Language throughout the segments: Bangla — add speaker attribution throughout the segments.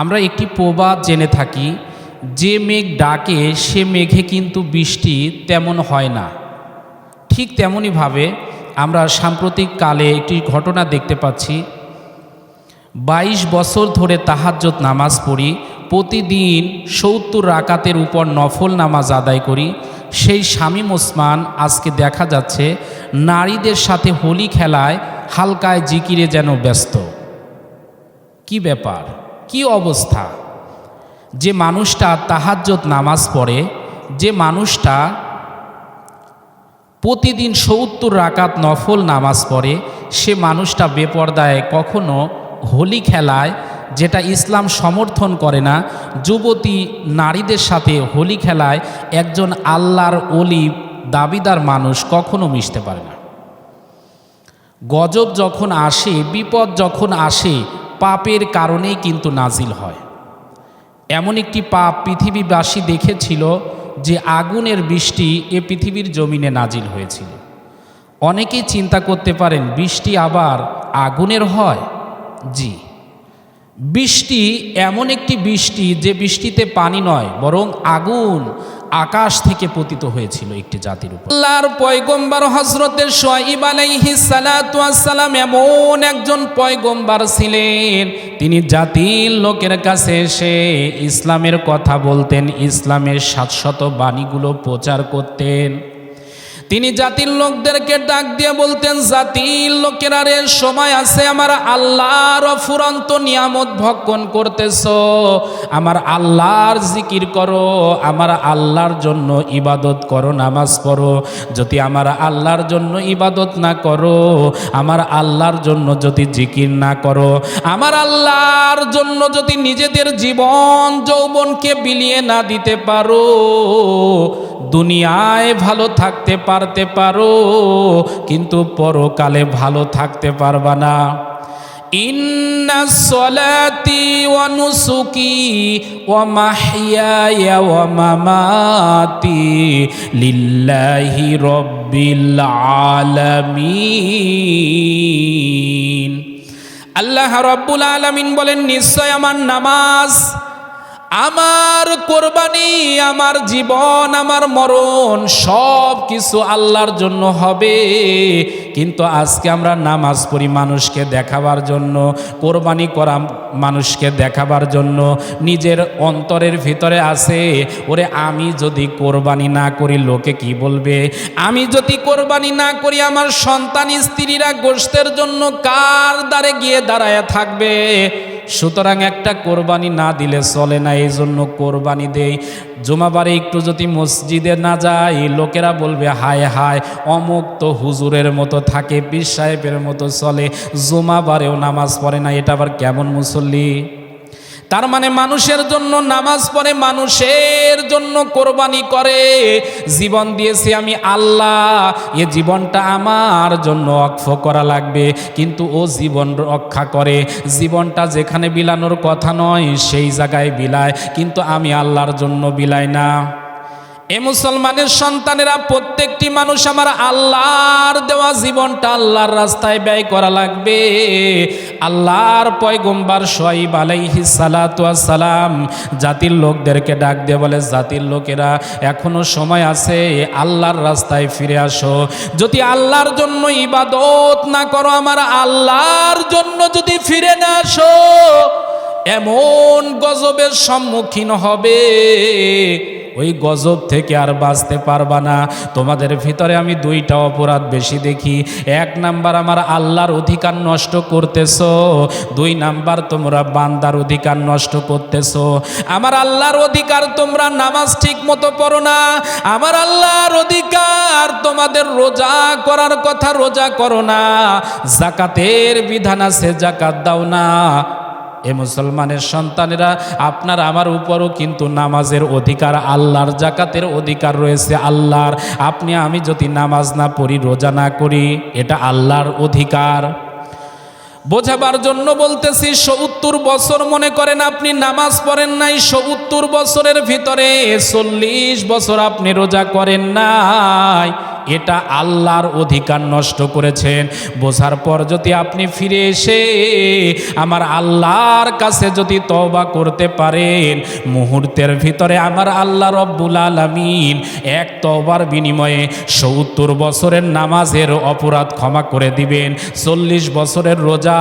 Speaker 1: আমরা একটি প্রবাদ জেনে থাকি, যে মেঘ ডাকে, সে মেঘে কিন্তু বৃষ্টি তেমন হয় না। ঠিক তেমনইভাবে আমরা সাম্প্রতিক কালে একটি ঘটনা দেখতে পাচ্ছি। বাইশ বছর ধরে তাহাজ্জত নামাজ পড়ি, প্রতিদিন সত্তর রাকাতের উপর নফল নামাজ আদায় করি। সেই শামীম ওসমান আজকে দেখা যাচ্ছে নারীদের সাথে হোলি খেলায় হালকায় জিকিরে যেন ব্যস্ত। কি ব্যাপার? কি অবস্থা? যে মানুষটা তাহাজ্জত নামাজ পড়ে, যে মানুষটা প্রতিদিন সত্তর রাকাত নফল নামাজ পড়ে, সে মানুষটা বেপর্দায় কখনো হোলি খেলায়, যেটা ইসলাম সমর্থন করে না, যুবতী নারীদের সাথে হোলি খেলায় একজন আল্লাহর অলি দাবিদার মানুষ কখনো মিশতে পারে না। গজব যখন আসে, বিপদ যখন আসে পাপের কারণেই কিন্তু নাজিল হয়। এমন একটি পাপ পৃথিবীবাসী দেখেছিল যে আগুনের বৃষ্টি এ পৃথিবীর জমিনে নাজিল হয়েছিল। অনেকেই চিন্তা করতে পারেন, বৃষ্টি আবার আগুনের হয়? জি। বৃষ্টি এমন একটি বৃষ্টি যে বৃষ্টিতে পানি নয়, বরং আগুন আকাশ থেকে পতিত হয়েছিল একটি জাতির উপর। আল্লাহর পয়গম্বর হজরতের সোয়াইব আলাইহিস সালাতু সালাম এমন একজন পয়গম্বর ছিলেন, তিনি জাতির লোকের কাছে এসে ইসলামের কথা বলতেন, ইসলামের সাতশত বাণীগুলো প্রচার করতেন। তিনি জাতির লোকদেরকে ডাক দিয়ে বলতেন, জাতির লোকেরা রে, সময় আছে আমার আল্লাহর অফুরন্ত নিয়ামত ভক্ষণ করতেছ। আমার আল্লাহর জিকির করো, আমার আল্লাহর জন্য ইবাদত করো, নামাজ পড়ো। যদি আমার আল্লাহর জন্য ইবাদত না করো, আমার আল্লাহর জন্য যদি জিকির না করো, আমার আল্লাহর জন্য যদি নিজেদের জীবন, যৌবনকে বিলিয়ে না দিতে পারো দুনিয়ায় ভালো থাকতে পারতে পারো, কিন্তু পরকালে ভালো থাকতে পারবা না। ইন্না আল্লাহ রব্বুল আলামিন বলেন, নিশ্চয় আমার নামাজ আমার কোরবানি, আমার জীবন, আমার মরণ, সব কিছু আল্লাহর জন্য হবে। কিন্তু আজকে আমরা নামাজ পড়ি মানুষকে দেখাবার জন্য, কোরবানি করা মানুষকে দেখাবার জন্য। নিজের অন্তরের ভিতরে আছে, ওরে আমি যদি কোরবানি না করি, লোকে কি বলবে? আমি যদি কোরবানি না করি, আমার সন্তান, স্ত্রীরা গোষ্ঠের জন্য কার দ্বারে গিয়ে দাঁড়ায় থাকবে? সুতরাং একটা কোরবানি না দিলে চলে না, এই জন্য কোরবানি দেই। জমাবারে একটু যদি মসজিদে না যায় লোকেরা বলবে, হায় হায়, অমুক তো হুজুরের মতো থাকে, পীর সাহেবের মতো চলে জমাবারেও নামাজ পড়ে না, এটা আবার কেমন মুসল্লি? তার মানে মানুষের জন্য নামাজ পড়ে মানুষের জন্য কোরবানি করে। জীবন দিয়েছি আমি আল্লাহ, এ জীবনটা আমার জন্য অক্ষ করা লাগবে। কিন্তু ও জীবন রক্ষা করে। জীবনটা যেখানে বিলানোর কথা নয়, সেই জায়গায় বিলায়। কিন্তু আমি আল্লাহর জন্য বিলাই না। এ মুসলমানের সন্তানেরা প্রত্যেকটি মানুষ আমার আল্লাহর দেওয়া জীবনটা আল্লাহর রাস্তায় ব্যয় করা লাগবে। আল্লাহর পয়গম্বার সোয়াইব আলাইহি সালাম জাতির লোকদেরকে ডাক দিয়ে বলে, জাতির লোকেরা, এখনও সময় আছে, আল্লাহর রাস্তায় ফিরে আসো। যদি আল্লাহর জন্য ইবাদত না করো, আমার আল্লাহর জন্য যদি ফিরে না আসো, এমন গজবের সম্মুখীন হবে। ওই গজব থেকে আর বাঁচতে পারবা না। তোমাদের ভিতরে আমি দুইটা অপরাধ বেশি দেখি। এক নাম্বার, আমার আল্লাহর অধিকার নষ্ট করতেছ। দুই নাম্বার, তোমরা বান্দার অধিকার নষ্ট করতেছ। আমার আল্লাহর অধিকার তোমরা নামাজ ঠিক মতো পড়ো না। আমার আল্লাহর অধিকার তোমাদের রোজা করার কথা রোজা করো না। জাকাতের বিধান আছে, জাকাত দাও না। এ মুসলমানের সন্তানেরা, আপনার আমার উপরও কিন্তু নামাজের অধিকার, আল্লাহর জাকাতের অধিকার রয়েছে, আল্লাহর। আপনি, আমি যদি নামাজ না পড়ি, রোজা না করি, এটা আল্লাহর অধিকার। বোঝাবার জন্য বলতেছি, সত্তর বছর মনে করেন আপনি নামাজ পড়েন নাই, সত্তর বছরের ভিতরে চল্লিশ বছর আপনি রোজা করেন নাই। এটা আল্লাহর অধিকার নষ্ট করেছেন। বোঝার পর যদি আপনি ফিরে এসে আমার আল্লাহর কাছে যদি তওবা করতে পারেন, মুহূর্তের ভিতরে আমার আল্লাহ রব্বুল আলামিন এক তওবার বিনিময়ে সত্তর বছরের নামাজের অপরাধ ক্ষমা করে দিবেন, চল্লিশ বছরের রোজা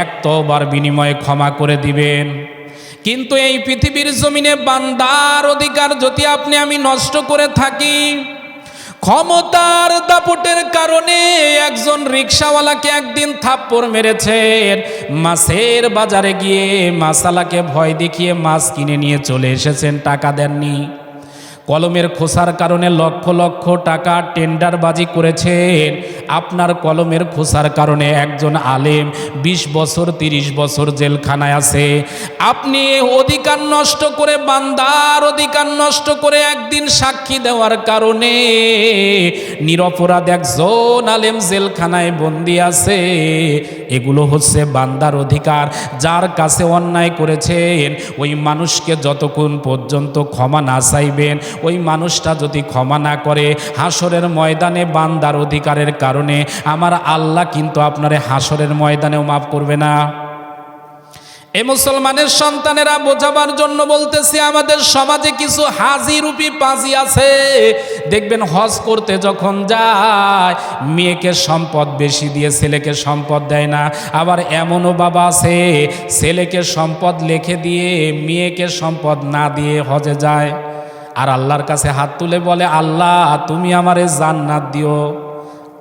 Speaker 1: এক তওবার বিনিময়ে ক্ষমা করে দিবেন। কিন্তু এই পৃথিবীর জমিনে বান্দার অধিকার যদি আপনি আমি নষ্ট করে থাকি ক্ষমতার দাপটের কারণে একজন রিক্সাওয়ালাকে একদিন থাপ্পড় মেরেছেন। মাছের বাজারে গিয়ে মাসালাকে ভয় দেখিয়ে মাছ কিনে নিয়ে চলে এসেছেন, টাকা দেননি। কলমের খোসার কারণে লক্ষ লক্ষ টাকা টেন্ডারবাজি করেছেন। আপনার কলমের খোসার কারণে একজন আলেম ২০ বছর ৩০ বছর জেলখানায় আছে। আপনি অধিকার নষ্ট করে, বান্দার অধিকার নষ্ট করে একদিন সাক্ষী দেওয়ার কারণে নিরপরাধ একজন আলেম জেলখানায় বন্দি আছে। এগুলো হচ্ছে বান্দার অধিকার, যার কাছে অন্যায় করেছেন। ওই মানুষকে যতক্ষণ পর্যন্ত ক্ষমা না চাইবেন, ওই মানুষটা যদি ক্ষমা না করে, হাসরের ময়দানে বান্দার অধিকারের কারণে আমার আল্লাহ কিন্তু আপনার হাসরের ময়দানেও মাফ করবে না। এ মুসলমানের সন্তানেরা বোঝাবার জন্য বলতেছি, আমাদের সমাজে কিছু হাজি রূপী পাজি আছে। দেখবেন হজ করতে যখন যায়, মেয়েকে সম্পদ বেশি দিয়ে ছেলেকে সম্পদ দেয় না। আবার এমনও বাবা আছে, ছেলেকে সম্পদ লিখে দিয়ে মেয়েকে সম্পদ না দিয়ে হজে যায়। আর আল্লাহর কাছে হাত তুলে বলে, আল্লাহ, তুমি আমারে জান্নাত দিও।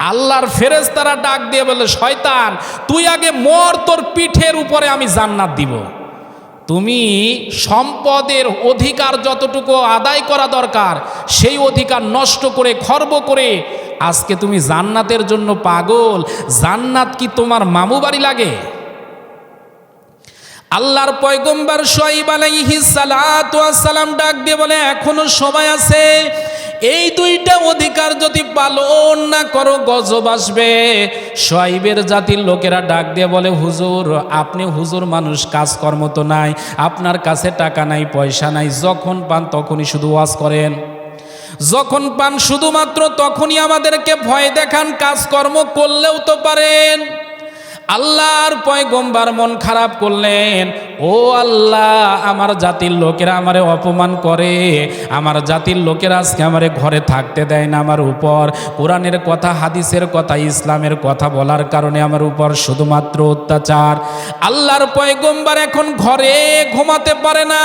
Speaker 1: আল্লাহর ফেরেজ তারা ডাক দিয়ে বলে শয়তান, তুই আগে মর, তোর পিঠের উপরে আমি জান্নাত দিব। তুমি সম্পদের অধিকার যতটুকু আদায় করা দরকার, সেই অধিকার নষ্ট করে, খর্ব করে আজকে তুমি জান্নাতের জন্য পাগল। জান্নাত কি তোমার মামু বাড়ি লাগে? আল্লাহর পয়গম্বর সোয়াইব ওয়াস সালাম ডাক দিয়ে বলে, এখনও সময় আছে এই দুইটা অধিকার যদি পালন না করো, গজব আসবে। সোয়াইবের জাতির লোকেরা ডাক দিয়ে বলে, হুজুর, আপনি হুজুর মানুষ, কাজকর্ম তো নাই, আপনার কাছে টাকা নাই, পয়সা নাই, যখন পান তখনই শুধু ওয়াজ করেন। যখন পান শুধুমাত্র তখনই আমাদেরকে ভয় দেখান, কাজকর্ম করলেও তো পারেন। আল্লাহর পয়গম্বার মন খারাপ করলেন, ও আল্লাহ, আমার জাতির লোকেরা আমারে অপমান করে। আমার জাতির লোকেরা আজকে আমারে ঘরে থাকতে দেয় না আমার উপর। কোরআনের কথা, হাদিসের কথা, ইসলামের কথা বলার কারণে আমার উপর শুধুমাত্র অত্যাচার। আল্লাহর পয়গম্বার এখন ঘরে ঘুমাতে পারে না।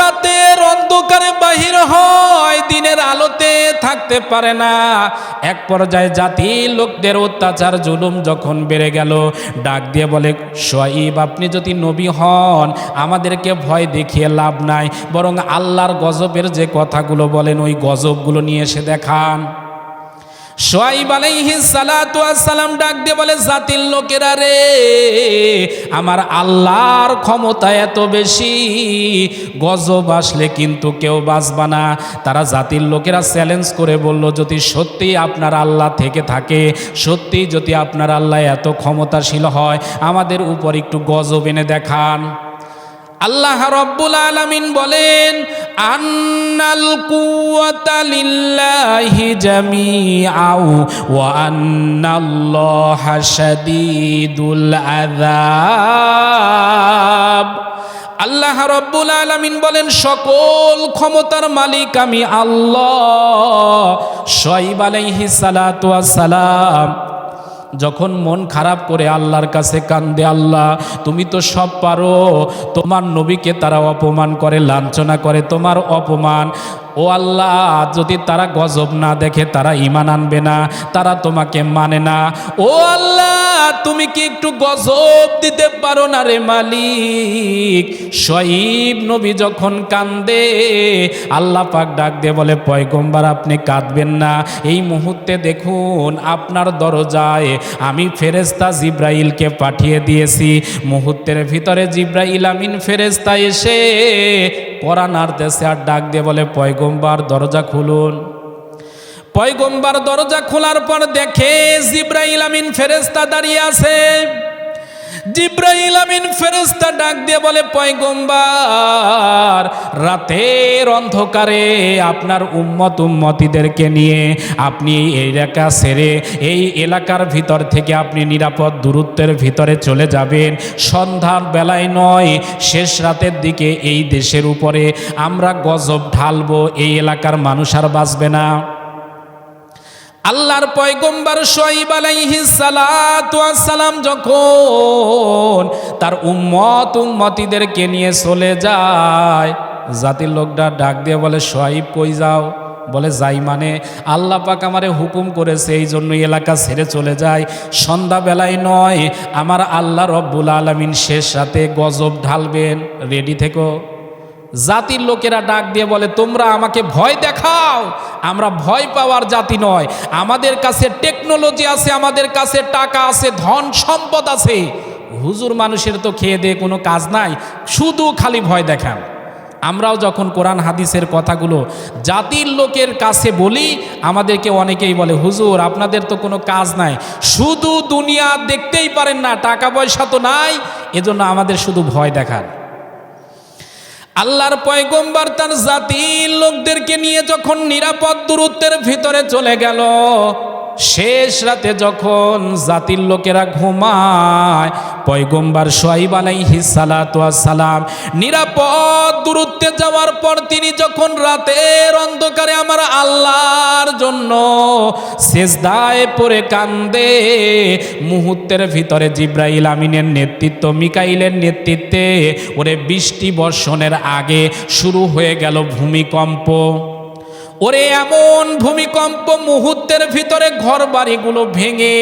Speaker 1: রাতের অন্ধকারে বাহির হয়, দিনের আলোতে থাকতে পারে না। এক পর্যায়ে জাতির লোকদের অত্যাচার, জুলুম যখন বেড়ে গেল ডাক দিয়ে বলে, সোয়াইব, আপনি যদি নবী হন, আমাদেরকে ভয় দেখিয়ে লাভ নাই। বরং আল্লাহর গজবের যে কথাগুলো বলেন, ওই গজবগুলো নিয়ে এসে দেখান। সোয়াইব আলাইহি সালাতু সালাম ডাক দিয়ে বলে, জাতির লোকেরা রে, আমার আল্লাহর ক্ষমতা এত বেশি। গজব আসলে কিন্তু কেউ বাঁচবা না। তারা জাতির লোকেরা চ্যালেঞ্জ করে বলল, যদি সত্যি আপনার আল্লাহ থেকে থাকে, সত্যি যদি আপনার আল্লাহ এত ক্ষমতাশীল হয়, আমাদের উপর একটু গজব এনে দেখান। আল্লাহ রব্বুল আলামিন বলেন আন্নাল কুওয়াতা লিল্লাহি জামিআউ ওয়া আন্নাল্লাহা শাদীদুল আযাব। আল্লাহ রব্বুল আলামিন বলেন, সকল ক্ষমতার মালিক আমি আল্লাহ। সালাতু ওয়াস সালাম যখন মন খারাপ করে আল্লাহর কাছে কান্দে আল্লাহ, তুমি তো সব পারো, তোমার নবীকে তারা অপমান করে, লাঞ্ছনা করে, তোমার অপমান ও আল্লাহ, যদি তারা গজব না দেখে তারা ইমান আনবে না, তারা তোমাকে মানে না। ও আল্লাহ, তুমি কি একটু গজব দিতে পারো না রে মালিক? শহীদ নবী যখন কান্দে আল্লাহ পাক ডাক দিয়ে বলে, পয়গম্বার, আপনি কাঁদবেন না। এই মুহূর্তে দেখুন, আপনার দরজায় আমি ফেরেস্তা জিব্রাইলকে পাঠিয়ে দিয়েছি। মুহূর্তের ভিতরে জিব্রাইল আমিন ফেরেস্তা এসে করা নাড়তেছে আর ডাক দিয়ে বলে, পয়গম্বার, দরজা খুলুন। পয়গম্বার, দরজা খোলার পর দেখে জিব্রাইল আমিন ফেরেস্তা দাঁড়িয়ে আছে। জিব্রাইল আমিন ফেরেস্তা ডাক দিয়ে বলে, পয়গম্বার, রাতের অন্ধকারে আপনার উম্মত উম্মতিদেরকে নিয়ে আপনি এই এলাকা ছেড়ে এই এলাকার ভিতর থেকে আপনি নিরাপদ দূরত্বের ভিতরে চলে যাবেন। সন্ধ্যার বেলায় নয়, শেষ রাতের দিকে এই দেশের উপরে আমরা গজব ঢালবো, এই এলাকার মানুষ আর বাঁচবে না। আল্লাহর পয়গম্বর সালাতু ওয়াস সালাম যখন তার উম্মত উম্মতিদেরকে নিয়ে চলে যায়, জাতির লোকটা ডাক দিয়ে বলে শোয়াইব কই যাও? বলে, যাই মানে আল্লাহ পাক আমারে হুকুম করেছে, এই জন্য এলাকা ছেড়ে চলে যায়। সন্ধ্যাবেলায় নয়, আমার আল্লাহ রব্বুল আলমিন শেষ রাতে গজব ঢালবেন। রেডি থেকো। জাতির লোকেরা ডাক দিয়ে বলে, তোমরা আমাকে ভয় দেখাও। আমরা ভয় পাওয়ার জাতি নয়। আমাদের কাছে টেকনোলজি আছে, আমাদের কাছে টাকা আছে, ধন সম্পদ আছে। হুজুর মানুষের তো খেয়ে দিয়ে কোনো কাজ নাই। শুধু খালি ভয় দেখান। আমরাও যখন কোরআন হাদিসের কথাগুলো জাতির লোকের কাছে বলি, আমাদেরকে অনেকেই বলে, হুজুর, আপনাদের তো কোনো কাজ নাই। শুধু দুনিয়া দেখতেই পারেন না, টাকা পয়সা তো নাই। এজন্য আমাদের শুধু ভয় দেখান। আল্লাহর পয়গম্বর তার জাতির লোকদেরকে নিয়ে যখন নিরাপদ দূরত্বের ভিতরে চলে গেল, শেষ রাতে যখন জাতির লোকেরা ঘুমায়, পয়গম্বর সোয়াইব ওয়াস সালাম নিরাপদ দূরত্বে যাওয়ার পর তিনি যখন রাতের অন্ধকারে আমার আল্লাহর জন্য সেজদায় পরে কান্দে, মুহূর্তের ভিতরে জিব্রাইল আমিনের নেতৃত্ব, মিকাইলের নেতৃত্বে ওরে বৃষ্টি বর্ষণের আগে শুরু হয়ে গেল ভূমিকম্প। ওরে এমন ভূমিকম্প, মুহূর্তের ভিতরে ঘর বাড়িগুলো ভেঙে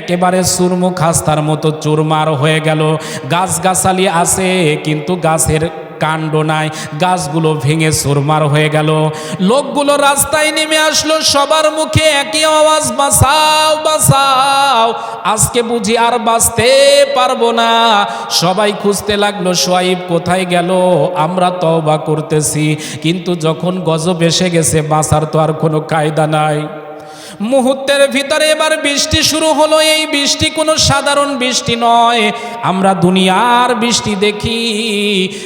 Speaker 1: একেবারে সুরমু খাস্তার মতো চুরমার হয়ে গেল। গাছগাছালি আছে, কিন্তু গাছের কাণ্ড নাই, গাছগুলো ভেঙে সুরমার হয়ে গেল। লোকগুলো রাস্তায় নেমে আসলো, সবার মুখে একই আওয়াজ, বাঁচাও বাঁচাও, আজকে বুঝি আর বাঁচতে পারব না। সবাই খুঁজতে লাগল, সোয়াইব কোথায় গেল? আমরা তওবা করতেছি, কিন্তু যখন গজব এসে গেছে, বাঁচার তো আর কোনো কায়দা নাই। মুহূর্তের ভিতরে এবার বৃষ্টি শুরু হলো। এই বৃষ্টি কোনো সাধারণ বৃষ্টি নয়। আমরা দুনিয়ার বৃষ্টি দেখি।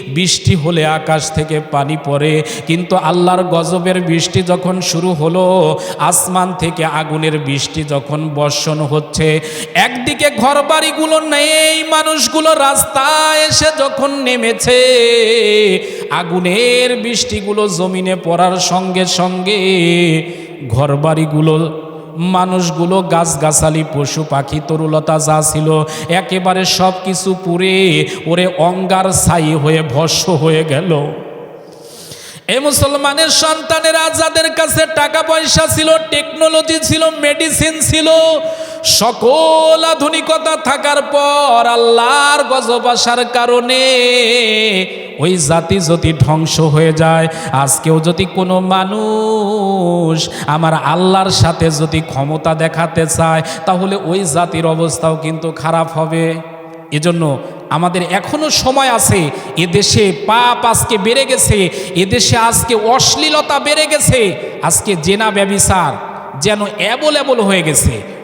Speaker 1: বৃষ্টি হলে আকাশ থেকে পানি পড়ে। কিন্তু আল্লাহর গজবের বৃষ্টি যখন শুরু হলো, আসমান থেকে আগুনের বৃষ্টি যখন বর্ষণ হচ্ছে, একদিকে ঘর বাড়িগুলো নেই, মানুষগুলো রাস্তায় এসে যখন নেমেছে, আগুনের বৃষ্টিগুলো জমিনে পড়ার সঙ্গে সঙ্গে ঘরবাড়িগুলো, মানুষগুলো গাছগাছালি, পশু পাখি, তরুলতা যা ছিল, একেবারে সব কিছু পুড়ে ওরে অঙ্গার ছাই হয়ে ভস্য হয়ে গেল। এ মুসলমানের সন্তানেরা যাদের কাছে টাকা পয়সা ছিল, টেকনোলজি ছিল, মেডিসিন ছিল সকল আধুনিকতা থাকার পর আল্লাহর গজব আসার কারণে ওই জাতি যদি ধ্বংস হয়ে যায়, আজকেও যদি কোনো মানুষ আমার আল্লাহর সাথে যদি ক্ষমতা দেখাতে চায়, তাহলে ওই জাতির অবস্থাও কিন্তু খারাপ হবে। এজন্য আমাদের এখনও সময় আছে, এদেশে পাপ আজকে বেড়ে গেছে, এদেশে আজকে অশ্লীলতা বেড়ে গেছে, আজকে জেনা ব্যবিচার যেন অ্যাবল অ্যাবল হয়ে গেছে।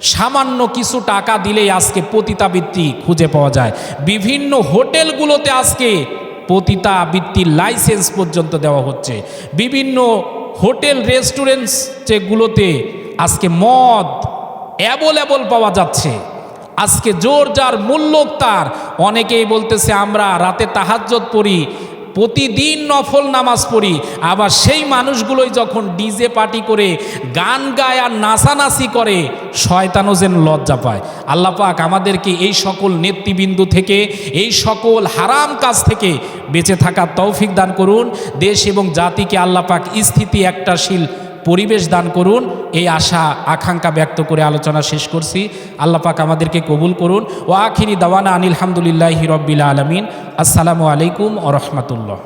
Speaker 1: সামান্য কিছু টাকা দিলেই আজকে পতিতাবৃত্তি খুঁজে পাওয়া যায়। বিভিন্ন হোটেলগুলোতে আজকে পতিতাবৃত্তির লাইসেন্স পর্যন্ত দেওয়া হচ্ছে। বিভিন্ন হোটেল, রেস্টুরেন্টস যেগুলোতে আজকে মদ অ্যাবল পাওয়া যাচ্ছে। আজকে জোর যার মূল্য তার। অনেকেই বলতেছে, আমরা রাতে তাহাজ্জত পড়ি প্রতিদিন নফল নামাজ পড়ি। আবার সেই মানুষগুলোই যখন ডিজে পার্টি করে, গান গায় আর নাচানাচি করে, শয়তানও যেন লজ্জা পায়। আল্লাহ পাক আমাদেরকে এই সকল নেতৃবৃন্দু থেকে, এই সকল হারাম কাজ থেকে বেঁচে থাকার তৌফিক দান করুন। দেশ এবং জাতিকে আল্লাহ পাক স্থিতি একটাশীল পরিবেশ দান করুন। এই আশা, আকাঙ্ক্ষা ব্যক্ত করে আলোচনা শেষ করছি। আল্লাহ পাক আমাদেরকে কবুল করুন। ও আখিরি দাওয়ানা আনিল হামদুলিল্লাহি আলমিন। আসসালামু আলাইকুম ও রহমতুল্লাহ।